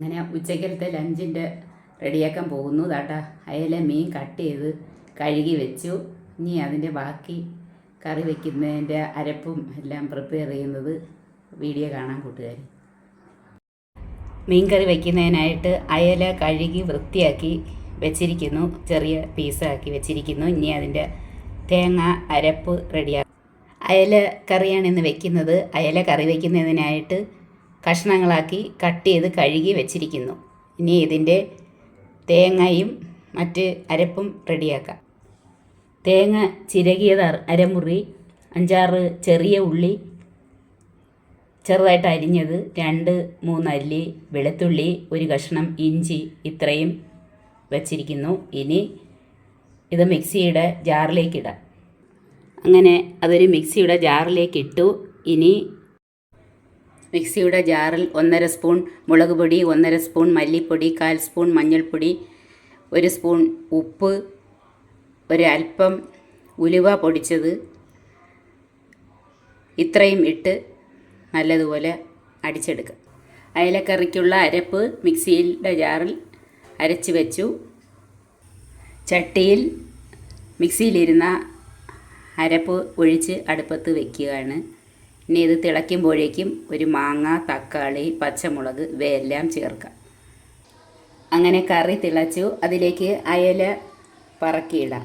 അങ്ങനെ ഉച്ചക്കലത്തെ ലഞ്ചിന്റെ റെഡിയാക്കാൻ പോകുന്നു. താട്ടാ അയല മീൻ കട്ട് ചെയ്ത് കഴുകി വെച്ചു. ഇനി അതിന്റെ ബാക്കി കറി വയ്ക്കുന്നതിന്റെ അരപ്പും എല്ലാം പ്രിപ്പയർ ചെയ്യുന്നത് വീഡിയോ കാണാൻ കൂട്ടുകാർ മീൻ കറി വയ്ക്കുന്നതിനായിട്ട് അയല കഴുകി വൃത്തിയാക്കി വെച്ചിരിക്കുന്നു. ചെറിയ പീസാക്കി വെച്ചിരിക്കുന്നു. ഇനി അതിന്റെ തേങ്ങ അരപ്പ് റെഡിയാക്കും അയല കറിയാണ് ഇന്ന് വെക്കുന്നത്. അയല കറി വയ്ക്കുന്നതിനായിട്ട് കഷ്ണങ്ങളാക്കി കട്ട് ചെയ്ത് കഴുകി വെച്ചിരിക്കുന്നു. ഇനി ഇതിന്റെ തേങ്ങയും മറ്റ് അരപ്പും റെഡിയാക്കാം. തേങ്ങ ചിരകിയത് അര- അരമുറി അഞ്ചാറ് ചെറിയ ഉള്ളി ചെറുതായിട്ട് അരിഞ്ഞത് രണ്ട് മൂന്ന് അല്ലി വെളുത്തുള്ളി ഒരു കഷ്ണം ഇഞ്ചി ഇത്രയും വച്ചിരിക്കുന്നു. ഇനി ഇത് മിക്സിയുടെ ജാറിലേക്കിടാം അങ്ങനെ അതൊരു മിക്സിയുടെ ജാറിലേക്ക് ഇട്ടു. ഇനി മിക്സിയുടെ ജാറിൽ ഒന്നര സ്പൂൺ മുളക് പൊടി ഒന്നര സ്പൂൺ മല്ലിപ്പൊടി കാൽ സ്പൂൺ മഞ്ഞൾപ്പൊടി ഒരു സ്പൂൺ ഉപ്പ് ഒരൽപ്പം ഉലുവ പൊടിച്ചത് ഇത്രയും ഇട്ട് നല്ലതുപോലെ അടിച്ചെടുക്കുക. അയലക്കറിക്കുള്ള അരപ്പ് മിക്സിയുടെ ജാറിൽ അരച്ച് വെച്ചു. ചട്ടിയിൽ മിക്സിയിലിരുന്ന അരപ്പ് ഒഴിച്ച് അടുപ്പത്ത് വെക്കുകയാണ്. ഇനി ഇത് തിളയ്ക്കുമ്പോഴേക്കും ഒരു മാങ്ങ തക്കാളി പച്ചമുളക് ഇവയെല്ലാം ചേർക്കാം. അങ്ങനെ കറി തിളച്ചു അതിലേക്ക് അയല പറക്കിയിടാം.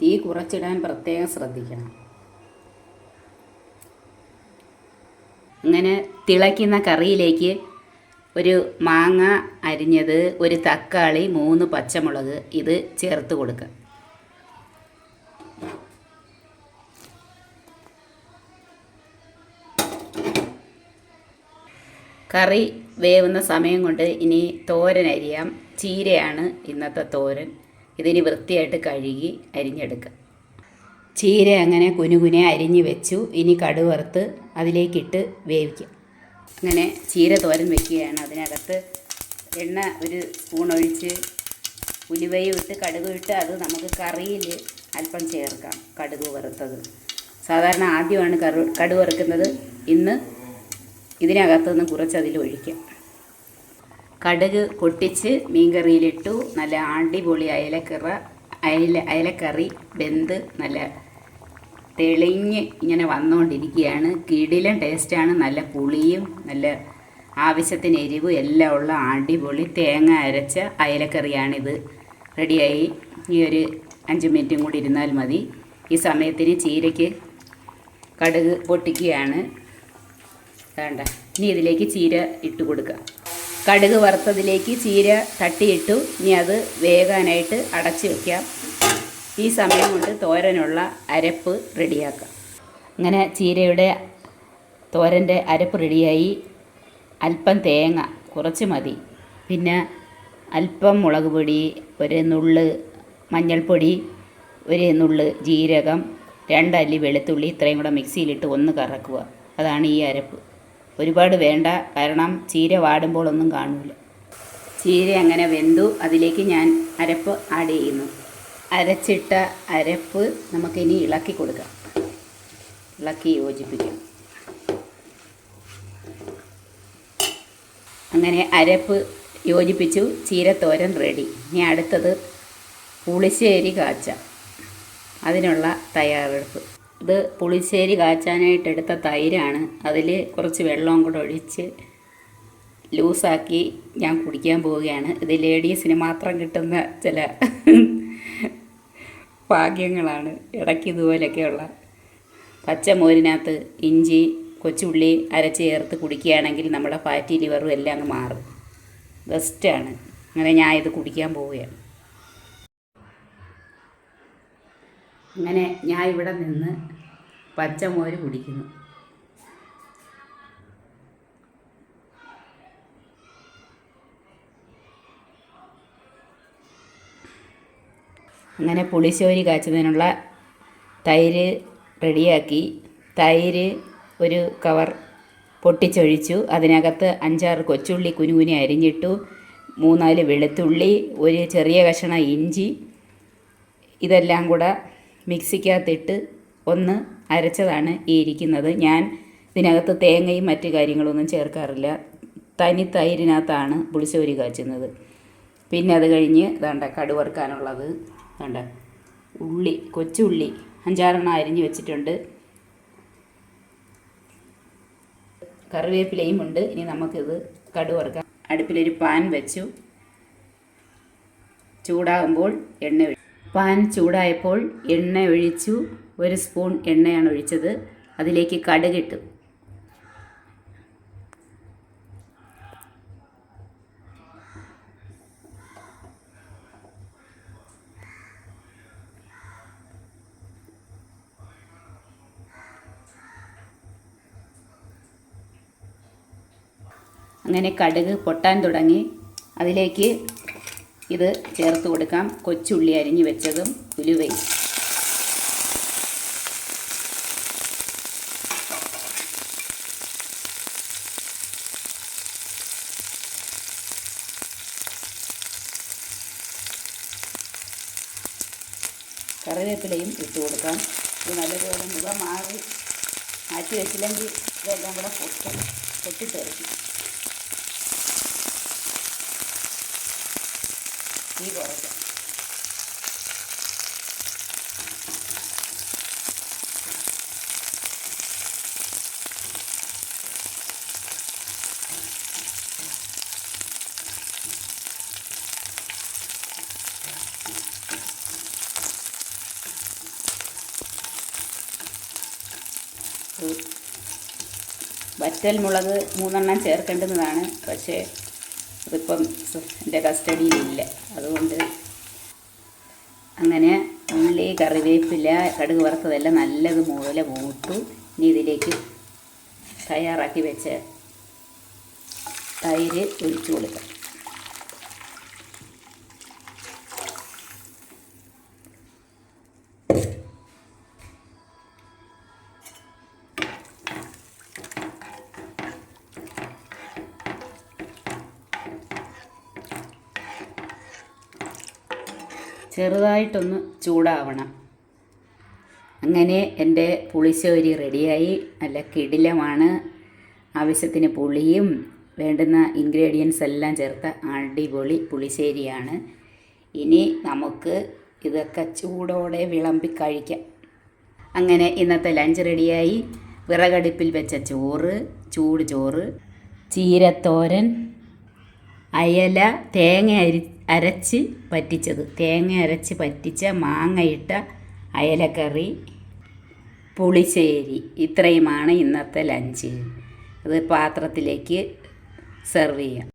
തീ കുറച്ചിടാൻ പ്രത്യേകം ശ്രദ്ധിക്കണം. അങ്ങനെ തിളയ്ക്കുന്ന കറിയിലേക്ക് ഒരു മാങ്ങ അരിഞ്ഞത് ഒരു തക്കാളി മൂന്ന് പച്ചമുളക് ഇത് ചേർത്ത് കൊടുക്കുക. കറി വേവുന്ന സമയം കൊണ്ട് ഇനി തോരൻ അരിയാം. ചീരയാണ് ഇന്നത്തെ തോരൻ. ഇതിന് വൃത്തിയായിട്ട് കഴുകി അരിഞ്ഞെടുക്കുക. ചീര അങ്ങനെ കുനുകുനെ അരിഞ്ഞ് വെച്ചു. ഇനി കടുവറുത്ത് അതിലേക്കിട്ട് വേവിക്കാം. അങ്ങനെ ചീര തോരൻ വെക്കുകയാണ്. അതിനകത്ത് എണ്ണ ഒരു സ്പൂൺ ഒഴിച്ച് ഉലുവയും ഇട്ട് കടുക് ഇട്ട് അത് നമുക്ക് കറിയിൽ അല്പം ചേർക്കാം കടുക് വറുത്തത്. സാധാരണ ആദ്യമാണ് കറു കടുക് വറുക്കുന്നത്. ഇന്ന് ഇതിനകത്ത് നിന്ന് കുറച്ച് അതിൽ ഒഴിക്കാം. കടുക് പൊട്ടിച്ച് മീൻകറിയിലിട്ടു. നല്ല അടിപൊളി അയലക്കറ അയല അയലക്കറി വെന്ത് നല്ല തെളിഞ്ഞ് ഇങ്ങനെ വന്നുകൊണ്ടിരിക്കുകയാണ് കിടിലൻ ടേസ്റ്റാണ് നല്ല പുളിയും നല്ല ആവശ്യത്തിന് എരിവും എല്ലാം ഉള്ള അടിപൊളി തേങ്ങ അരച്ച അയലക്കറിയാണിത്. റെഡിയായി. ഈ ഒരു അഞ്ച് മിനിറ്റും കൂടി ഇരുന്നാൽ മതി. ഈ സമയത്തിന് ചീരയ്ക്ക് കടുക് പൊട്ടിക്കുകയാണ്. വേണ്ട. ഇനി ഇതിലേക്ക് ചീര ഇട്ട് കൊടുക്കുക കടുക് വറുത്തതിലേക്ക് ചീര തട്ടിയിട്ടു. ഇനി അത് വേകാനായിട്ട് അടച്ചു വയ്ക്കാം ഈ സമയം കൊണ്ട് തോരനുള്ള അരപ്പ് റെഡിയാക്കാം. അങ്ങനെ ചീരയുടെ തോരന്റെ അരപ്പ് റെഡിയായി. അല്പം തേങ്ങ കുറച്ച് മതി. പിന്നെ അല്പം മുളക് പൊടി ഒരു നുള്ള് മഞ്ഞൾപ്പൊടി ഒരു നുള്ള് ജീരകം രണ്ടല്ലി വെളുത്തുള്ളി ഇത്രയും കൂടെ മിക്സിയിലിട്ട് ഒന്ന് കറക്കുക. അതാണ് ഈ അരപ്പ്. ഒരുപാട് വേണ്ട കാരണം ചീര വാടുമ്പോൾ ഒന്നും കാണില്ല ചീര അങ്ങനെ വെന്തു. അതിലേക്ക് ഞാൻ അരപ്പ് ആഡ് ചെയ്യുന്നു. അരച്ചിട്ട അരപ്പ് നമുക്കിനി ഇളക്കി കൊടുക്കാം. ഇളക്കി യോജിപ്പിക്കാം. അങ്ങനെ അരപ്പ് യോജിപ്പിച്ചു ചീരത്തോരൻ റെഡി ഇനി അടുത്തത് പുളിശ്ശേരി കാച്ച. അതിനുള്ള തയ്യാറെടുപ്പ്. ഇത് പുളിശ്ശേരി കാച്ചാനായിട്ട് എടുത്ത തൈരാണ്. അതിൽ കുറച്ച് വെള്ളവും കൂടെ ഒഴിച്ച് ലൂസാക്കി ഞാൻ കുടിക്കാൻ പോവുകയാണ്. ഇത് ലേഡീസിന് മാത്രം കിട്ടുന്ന ചില ഭാഗ്യങ്ങളാണ്. ഇടയ്ക്ക് ഇതുപോലെയൊക്കെയുള്ള. പച്ചമോരിനകത്ത് ഇഞ്ചി കൊച്ചുള്ളി അരച്ച് ചേർത്ത് കുടിക്കുകയാണെങ്കിൽ നമ്മുടെ ഫാറ്റി ലിവറും എല്ലാം അങ്ങ് മാറും. ബെസ്റ്റാണ് അങ്ങനെ ഞാൻ ഇത് കുടിക്കാൻ പോവുകയാണ്. അങ്ങനെ ഞാൻ ഇവിടെ നിന്ന് പച്ചമോര് കുടിക്കുന്നു. അങ്ങനെ പുളിശ്ശേരി കാച്ചുന്നതിനുള്ള തൈര് റെഡിയാക്കി. തൈര് ഒരു കവർ പൊട്ടിച്ചൊഴിച്ചു. അതിനകത്ത് അഞ്ചാറ് കൊച്ചുള്ളി കുനുകുനി അരിഞ്ഞിട്ടു മൂന്നാൽ വെളുത്തുള്ളി ഒരു ചെറിയ കഷണം ഇഞ്ചി ഇതെല്ലാം കൂടെ മിക്സിക്കകത്തിട്ട് ഒന്ന് അരച്ചതാണ് ഈ ഇരിക്കുന്നത്. ഞാൻ ഇതിനകത്ത് തേങ്ങയും മറ്റു കാര്യങ്ങളൊന്നും ചേർക്കാറില്ല. തനി തൈരിനകത്താണ് പുളിശ്ശേരി കാച്ചുന്നത്. പിന്നെ അത് കഴിഞ്ഞ് ഇതാണ്ട കടുവറുക്കാനുള്ളത്. വേണ്ട ഉള്ളി കൊച്ചുള്ളി അഞ്ചാറെണ്ണം അരിഞ്ഞ് വെച്ചിട്ടുണ്ട്. കറിവേപ്പിലയും ഉണ്ട്. ഇനി നമുക്കിത് കടുവറുക്കാം. അടുപ്പിലൊരു പാൻ വെച്ചു. ചൂടാകുമ്പോൾ എണ്ണ പാൻ ചൂടായപ്പോൾ എണ്ണ ഒഴിച്ചു. ഒരു സ്പൂൺ എണ്ണയാണ് ഒഴിച്ചത്. അതിലേക്ക് കടുകിട്ടു അങ്ങനെ കടുക് പൊട്ടാൻ തുടങ്ങി. അതിലേക്ക് ഇത് ചേർത്ത് കൊടുക്കാം. കൊച്ചുള്ളി അരിഞ്ഞു വെച്ചതും ഉലുവയും. കറിവേപ്പിലയും ഇട്ട് കൊടുക്കാം. ഇത് നല്ലപോലെ മുഖം മാറി മാറ്റി വെച്ചില്ലെങ്കിൽ ഇതെല്ലാം കൂടെ പൊട്ടും പൊട്ടിത്തെറിക്കും. തീ കുറയ്ക്കാം. വറ്റൽ മുളക് മൂന്നെണ്ണം ചേർക്കേണ്ടുന്നതാണ് പക്ഷേ അതിപ്പം എന്റെ കസ്റ്റഡിയിലില്ല. അതുകൊണ്ട് അങ്ങനെ ഉള്ളി കറിവേപ്പില കടുക് വറുത്തതെല്ലാം നല്ലത് മൂല മൂട്ടു ഇനി ഇതിലേക്ക് തയ്യാറാക്കി വെച്ച തൈര് ഒഴിച്ചു കൊടുക്കാം. ചെറുതായിട്ടൊന്ന് ചൂടാവണം. അങ്ങനെ എന്റെ പുളിശ്ശേരി റെഡിയായി. നല്ല കിടിലമാണ്. ആവശ്യത്തിന് പുളിയും വേണ്ടുന്ന ഇൻഗ്രീഡിയൻസ് എല്ലാം ചേർത്ത അടിപൊളി പുളിശ്ശേരിയാണ്. ഇനി നമുക്ക് ഇതൊക്കെ ചൂടോടെ വിളമ്പി കഴിക്കാം. അങ്ങനെ ഇന്നത്തെ ലഞ്ച് റെഡിയായി. വിറകടുപ്പിൽ വെച്ച ചോറ് ചൂട് ചോറ് ചീരത്തോരൻ അയല തേങ്ങ അരി അരച്ച് പറ്റിച്ചത്. തേങ്ങ അരച്ച് പറ്റിച്ച മാങ്ങയിട്ട അയലക്കറി പുളിശ്ശേരി. ഇത്രയുമാണ് ഇന്നത്തെ ലഞ്ച്. അത് പാത്രത്തിലേക്ക് സെർവ് ചെയ്യാം.